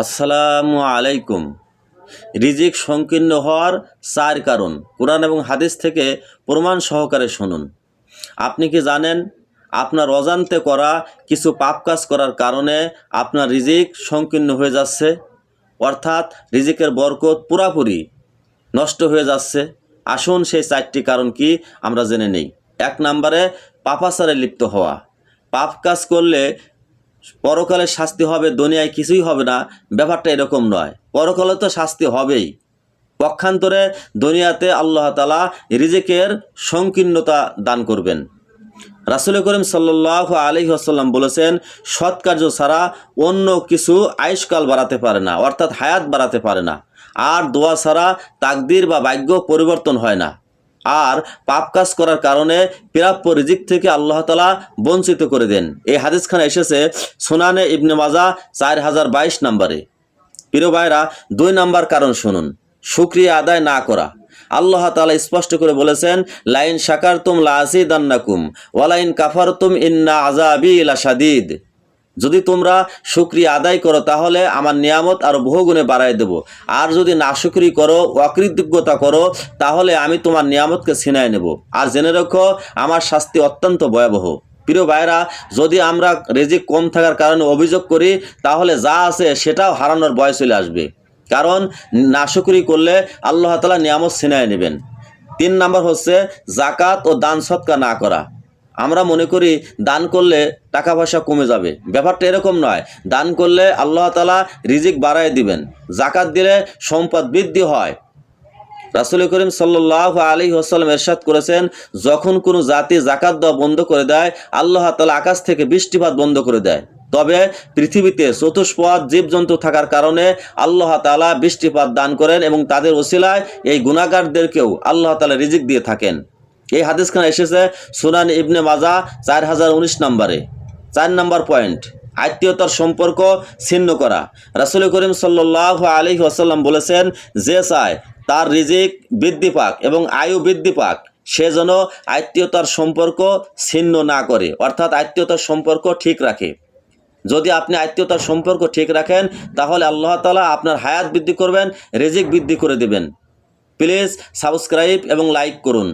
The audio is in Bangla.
আসসালামু আলাইকুম। রিজিক সংকীর্ণ হওয়ার চার কারণ। কোরআন এবং হাদিস থেকে প্রমাণ সহকারে শুনুন। আপনি কি জানেন, আপনার অজান্তে করা কিছু পাপ কাজ করার কারণে আপনার রিজিক সংকীর্ণ হয়ে যাচ্ছে? অর্থাৎ রিজিকের বরকত পুরাপুরি নষ্ট হয়ে যাচ্ছে। আসুন সেই চারটি কারণ কি আমরা জেনে নেই। এক নম্বরে পাপাচারে লিপ্ত হওয়া। পাপ কাজ করলে পরকালে শাস্তি হবে, দুনিয়ায় কিছুই হবে না। ব্যাপারটা এরকম নয়। পরকালে তো শাস্তি হবেই। পক্ষান্তরে দুনিয়াতে আল্লাহ তালা রিজেকের সংকীর্ণতা দান করবেন। রাসুল করিম সাল্লাহ আলী আসাল্লাম বলেছেন, সৎ কার্য ছাড়া অন্য কিছু আয়ুষ্কাল বাড়াতে পারে না, অর্থাৎ হায়াত বাড়াতে পারে না। আর দোয়া ছাড়া তাকদির বা ভাগ্য পরিবর্তন হয় না। আর পাপ কাজ করার কারণে প্রাপ্য রিজিক থেকে আল্লাহ তালা বঞ্চিত করে দেন। এই হাদিসখানে এসেছে সোনানে ইবনে মাজা চার হাজার বাইশ নম্বরে। প্রিয় ভাইরা, দুই নাম্বার কারণ শুনুন। শুক্রিয়া আদায় না করা। আল্লাহ তালা স্পষ্ট করে বলেছেন, লাইন শাকার তুম লাসি দান্নাকুম ওয়ালাইন কাফার তুম ইন্না আজাবি সাদিদ যদি তোমরা শুক্রিয়া আদায় করো, তাহলে আমার নিয়ামত আরও বহুগুণে বাড়াই দেব। আর যদি নাশুকরি করো অকৃতজ্ঞতা করো, তাহলে আমি তোমার নিয়ামতকে ছিনায় নেব। আর জেনে রাখো, আমার শাস্তি অত্যন্ত ভয়াবহ। প্রিয় ভাইরা যদি আমরা রেজিক কম থাকার কারণে অভিযোগ করি, তাহলে যা আছে সেটাও হারানোর বয়স চলে আসবে। কারণ নাশুকরি করলে আল্লাহ তালা নিয়ামত ছিনায় নেবেন। তিন নাম্বার হচ্ছে, জাকাত ও দান সৎকা না করা। আমরা মনে করি দান করলে টাকা পয়সা কমে যাবে। ব্যাপারটা এরকম নয়। দান করলে আল্লাহ তালা রিজিক বাড়ায় দিবেন। জাকাত দিলে সম্পদ বৃদ্ধি হয়। রাসুল করিম সাল্লাহ আলী হোসাল্লাম এরশাদ করেছেন, যখন কোনো জাতি জাকাত দেওয়া বন্ধ করে দেয়, আল্লাহ তালা আকাশ থেকে বৃষ্টিপাত বন্ধ করে দেয়। তবে পৃথিবীতে চতুষ্পদ জীবজন্তু থাকার কারণে আল্লাহ তালা বৃষ্টিপাত দান করেন এবং তাদের ওসিলায় এই গুণাগারদেরকেও আল্লাহ তালা রিজিক দিয়ে থাকেন। এই হাদিসখানে এসেছে সুনান ইবনে মাজা চার হাজার উনিশ নম্বরে। চার নম্বর পয়েন্ট, আত্মীয়তার সম্পর্ক ছিন্ন করা। রাসুল করিম সাল্লাহ আলী আসাল্লাম বলেছেন, যে চায়, তার রিজিক বৃদ্ধি পাক এবং আয়ু বৃদ্ধি পাক। সে যেন আত্মীয়তার সম্পর্ক ছিন্ন না করে। অর্থাৎ আত্মীয়তার সম্পর্ক ঠিক রাখে। যদি আপনি আত্মীয়তার সম্পর্ক ঠিক রাখেন, তাহলে আল্লাহ তালা আপনার হায়াত বৃদ্ধি করবেন, রেজিক বৃদ্ধি করে দেবেন। প্লিজ সাবস্ক্রাইব এবং লাইক করুন।